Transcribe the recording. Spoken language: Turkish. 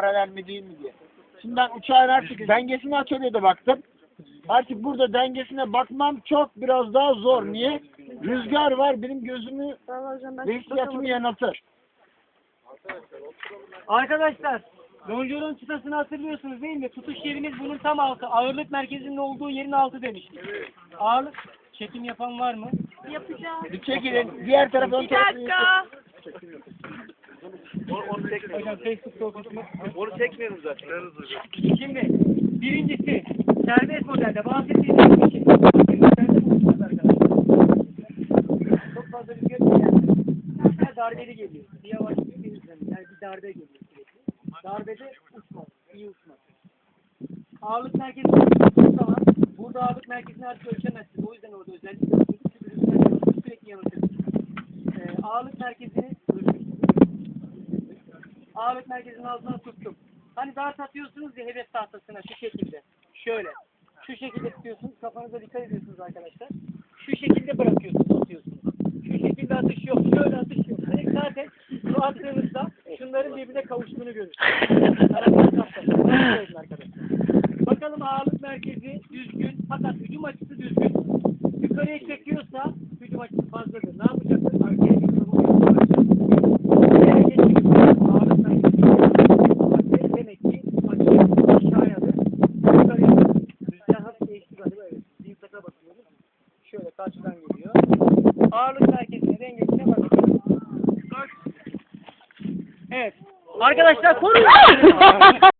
paralel mi değil mi diye. Şimdi ben uçağın artık dengesine atölyede baktım. Artık burada dengesine bakmam çok biraz daha zor. Niye? Rüzgar var benim gözümü ve hissiyatımı yanıltır. Arkadaşlar, lonjörün çıtasını hatırlıyorsunuz değil mi? Tutuş yerimiz bunun tam altı. Ağırlık merkezinin olduğu yerin altı demiştik. Ağırlık, çekim yapan var mı? Yapacağım. Bir çekilin. Diğer taraftan Bir dakika. Onu çekmiyorum zaten. Şimdi, birincisi, serbest modelde şey. Bulunmaz arkadaşlar. Çok fazla rüzgar geliyor. Her darbeli geliyor. Bir yavaş. Yani bir darbe geliyor sürekli. Darbede uçmaz. iyi uçmaz. Ağırlık merkezi zaman burada ağırlık merkezini artık ölçemezsiniz. O yüzden orada özellikle sürekli yanıltır. Ee, ağırlık merkezini ağırlık merkezinin altına tuttum. Hani dart atıyorsunuz ya hedef tahtasına şu şekilde. Şöyle. Şu şekilde tutuyorsunuz. Kafanıza dikkat ediyorsunuz arkadaşlar. Şu şekilde bırakıyorsunuz, tutuyorsunuz. Şu şekilde atış yok. Şöyle atış yok. Direkt zaten şu attığınızda şunların birbirine kavuştuğunu görürsünüz. Bakalım ağırlık merkezi düzgün fakat hücum açısı düzgün. Yukarıya çekiyorsa Şöyle karşıdan geliyor. Ağırlık merkezine dengesine bakıyoruz. Evet. Arkadaşlar koruyun.